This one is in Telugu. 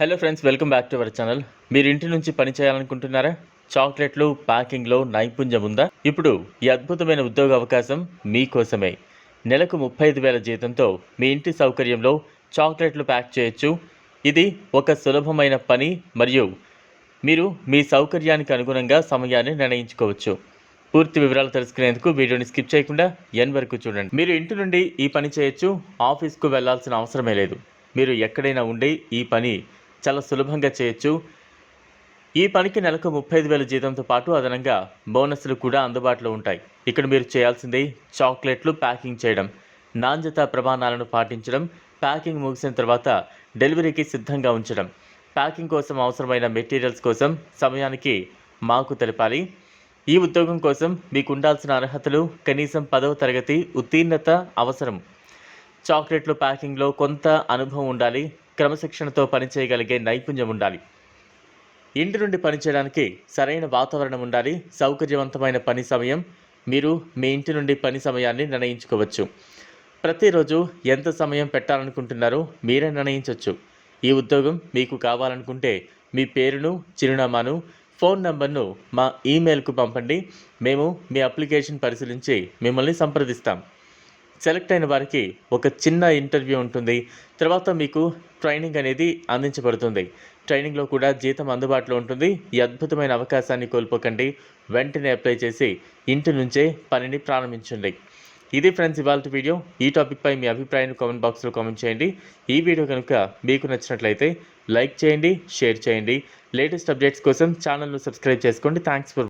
Hello friends welcome back to our channel మీరు ఇంటి నుంచి పని చేయాలనుకుంటున్నారా? చాక్లెట్లు ప్యాకింగ్లో నైపుణ్యం ఉందా? ఇప్పుడు ఈ అద్భుతమైన ఉద్యోగ అవకాశం మీకోసమే. నెలకు ముప్పై ఐదు వేల జీతంతో మీ ఇంటి సౌకర్యంలో చాక్లెట్లు ప్యాక్ చేయొచ్చు. ఇది ఒక సులభమైన పని మరియు మీరు మీ సౌకర్యానికి అనుగుణంగా సమయాన్ని నిర్ణయించుకోవచ్చు. పూర్తి వివరాలు తెలుసుకునేందుకు వీడియోని స్కిప్ చేయకుండా ఎన్ వరకు చూడండి. మీరు ఇంటి నుండి ఈ పని చేయొచ్చు ఆఫీస్కు వెళ్ళాల్సిన అవసరమే లేదు. మీరు ఎక్కడైనా ఉండి ఈ పని చాలా సులభంగా చేయొచ్చు. ఈ పనికి నెలకు ముప్పై ఐదు వేల జీతంతో పాటు అదనంగా బోనస్లు కూడా అందుబాటులో ఉంటాయి. ఇక్కడ మీరు చేయాల్సింది చాక్లెట్లు ప్యాకింగ్ చేయడం నాణ్యత ప్రమాణాలను పాటించడం ప్యాకింగ్ ముగిసిన తర్వాత డెలివరీకి సిద్ధంగా ఉంచడం. ప్యాకింగ్ కోసం అవసరమైన మెటీరియల్స్ కోసం సమయానికి మాకు తెలపాలి. ఈ ఉద్యోగం కోసం మీకు ఉండాల్సిన అర్హతలు కనీసం పదవ తరగతి ఉత్తీర్ణత అవసరం. చాక్లెట్లు ప్యాకింగ్లో కొంత అనుభవం ఉండాలి. క్రమశిక్షణతో పనిచేయగలిగే నైపుణ్యం ఉండాలి. ఇంటి నుండి పనిచేయడానికి సరైన వాతావరణం ఉండాలి. సౌకర్యవంతమైన పని సమయం మీరు మీ ఇంటి నుండి పని సమయాన్ని నిర్ణయించుకోవచ్చు. ప్రతిరోజు ఎంత సమయం పెట్టాలనుకుంటున్నారో మీరే నిర్ణయించవచ్చు ఈ ఉద్యోగం మీకు కావాలనుకుంటే మీ పేరును చిరునామాను ఫోన్ నంబర్ను మా ఈమెయిల్కు పంపండి. మేము మీ అప్లికేషన్ పరిశీలించి మిమ్మల్ని సంప్రదిస్తాం. సెలెక్ట్ అయిన వారికి ఒక చిన్న ఇంటర్వ్యూ ఉంటుంది. తర్వాత మీకు ట్రైనింగ్ అనేది అందించబడుతుంది. ట్రైనింగ్లో కూడా జీతం అందుబాటులో ఉంటుంది. ఈ అద్భుతమైన అవకాశాన్ని కోల్పోకండి. వెంటనే అప్లై చేసి ఇంటి నుంచే పనిని ప్రారంభించండి. ఇది ఫ్రెండ్స్ ఇవాళ వీడియో. ఈ టాపిక్పై మీ అభిప్రాయాన్ని కామెంట్ బాక్స్లో కామెంట్ చేయండి. ఈ వీడియో కనుక మీకు నచ్చినట్లయితే లైక్ చేయండి షేర్ చేయండి. లేటెస్ట్ అప్డేట్స్ కోసం ఛానల్ను సబ్స్క్రైబ్ చేసుకోండి. Thanks for